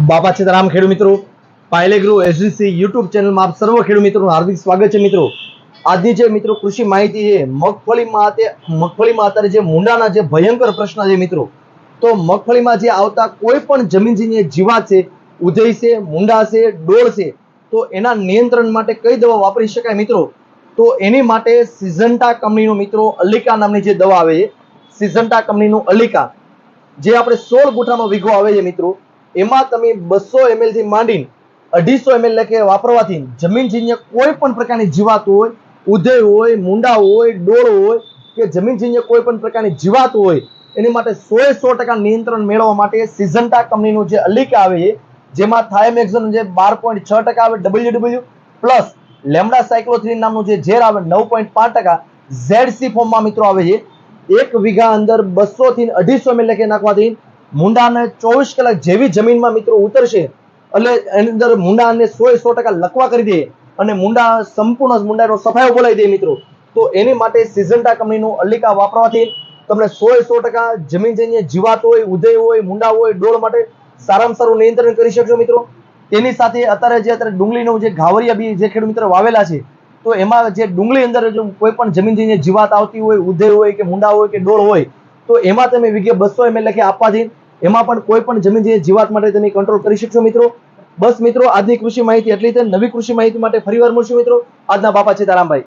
બાપા સીતારામ ખેડૂત મિત્રો પાયલેગ્રુ એસડીસી યુટ્યુબ ચેનલમાં આપ સર્વ ખેડૂત મિત્રોનું હાર્દિક સ્વાગત છે મિત્રો. આજની જે મિત્રો કૃષિ માહિતી છે, મગફળીમાં તે મગફળીમાં અત્યારે જે મુંડાના જે ભયંકર પ્રશ્ન છે મિત્રો, તો મગફળીમાં જે આવતા કોઈ પણ જમીન જીવાત છે ઉધઈ છે, મુંડા છે, ડોળ છે, તો એના નિયંત્રણ માટે કઈ દવા વાપરી શકાય મિત્રો? તો એની માટે સિઝન્ટા કંપનીનો મિત્રો અલિકા નામની જે દવા આવે છે, સિઝન્ટા કંપનીનું અલિકા, જે આપણે સોળ ગુઠામાં વીઘો આવે છે મિત્રો એમાં તમે બસો એમએલથી માંડીને અઢીસો એમએલ લખે વાપરવાથી જમીન જીન્ય કોઈ પણ પ્રકારની જીવાત હોય, ઉધય હોય, મુંડા હોય, ડોળ હોય કે જમીન જીન્ય કોઈ પણ પ્રકારની જીવાત હોય, એની માટે સો એ સો ટકા નિયંત્રણ મેળવવા માટે સિઝન્ટા કંપનીનું જે અલિકા આવે છે, જેમાં થાયમેક્ઝન જે બાર પોઈન્ટ છ ટકા આવે W W plus lambda cyhalothrin નામનું જે ઝેર આવે, નવ પોઈન્ટ પાંચ ટકા ઝેડસી ફોર્મમાં મિત્રો આવે છે, એક વીઘા અંદર બસો થી અઢીસો એમએલ લખી નાખવાથી મુંડાને ચોવીસ કલાક જેવી જમીનમાં મિત્રો ઉતરશે, એટલે એની અંદર મુંડાને સો સો ટકા લકવા કરી દે અને મુંડા સંપૂર્ણ મુંડાનો સફાયો બોલાવી દે મિત્રો. તો એની માટે સિઝન્ટા કંપનીનું અલ્લિકા વાપરવાથી તમને સો સો ટકા જમીન જઈને જીવાત હોય, ઉદય હોય, મુંડા હોય, ડોળ માટે સારામાં સારું નિયંત્રણ કરી શકશો મિત્રો. તેની સાથે અત્યારે જે અત્યારે ડુંગળીનું જે ઘાવરિયા બી જે ખેડૂત મિત્રો વાવેલા છે, તો એમાં જે ડુંગળી અંદર જો કોઈ પણ જમીન જઈને જીવાત આવતી હોય ઉધે હોય કે મુંડા હોય કે ડોળ હોય, તો એમાં તમે વીઘે બસો એમ લખી આપવાથી એમાં પણ કોઈ પણ જમીન જઈને જીવાત માટે તમે કંટ્રોલ કરી શકશો મિત્રો. બસ મિત્રો, આજની કૃષિ માહિતી એટલી છે. નવી કૃષિ માહિતી માટે ફરીવાર મળશું મિત્રો. આજના બાપા સીતારામભાઈ.